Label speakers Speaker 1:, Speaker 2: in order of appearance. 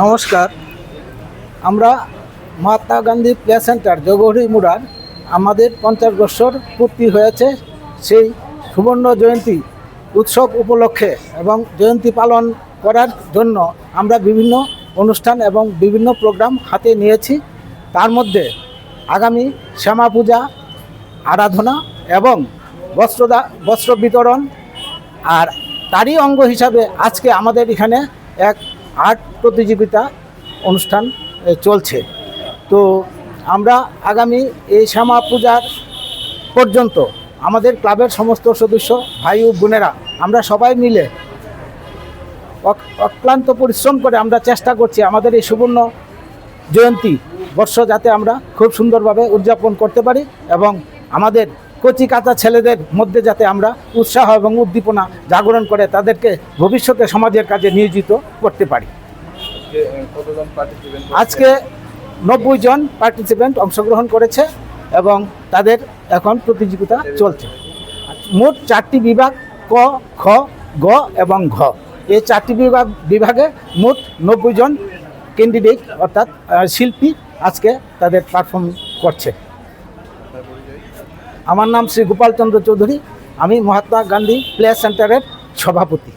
Speaker 1: নমস্কার। আমরা Mahatma Gandhi play centre, জগহরি মুড়ার আমাদের পঞ্চাশ বছর পূর্তি হয়েছে সেই সুবর্ণ জয়ন্তী উৎসব উপলক্ষে এবং জয়ন্তী পালন করার জন্য আমরা বিভিন্ন অনুষ্ঠান এবং বিভিন্ন প্রোগ্রাম হাতে নিয়েছি। তার মধ্যে আগামী শ্যামা পূজা, আরাধনা এবং বস্ত্রদা, বস্ত্র বিতরণ আর তারই অঙ্গ হিসাবে আজকে আমাদের এখানে এক আর্ট প্রতিযোগিতা অনুষ্ঠান চলছে। তো আমরা আগামী এই শ্যামা পূজার পর্যন্ত আমাদের ক্লাবের সমস্ত সদস্য, ভাই ও বোনেরা, আমরা সবাই মিলে অক- অক্লান্ত পরিশ্রম করে আমরা চেষ্টা করছি আমাদের এই সুবর্ণ জয়ন্তী বর্ষ যাতে আমরা খুব সুন্দরভাবে উদযাপন করতে পারি এবং আমাদের কচি কাঁচা ছেলেদের মধ্যে যাতে আমরা উৎসাহ এবং উদ্দীপনা জাগরণ করে তাদেরকে ভবিষ্যতে সমাজের কাজে নিয়োজিত করতে পারি। আজকে নব্বই জন পার্টিসিপেন্ট অংশগ্রহণ করেছে এবং তাদের এখন প্রতিযোগিতা চলছে। মোট চারটি বিভাগ ক, খ, গ এবং ঘ। এই চারটি বিভাগ, বিভাগে মোট নব্বই জন ক্যান্ডিডেট অর্থাৎ শিল্পী আজকে তাদের পারফর্ম করছে। আমার নাম শ্রী গোপাল চন্দ্র চৌধুরী। আমি মহাত্মা গান্ধী প্লে সেন্টারের সভাপতি।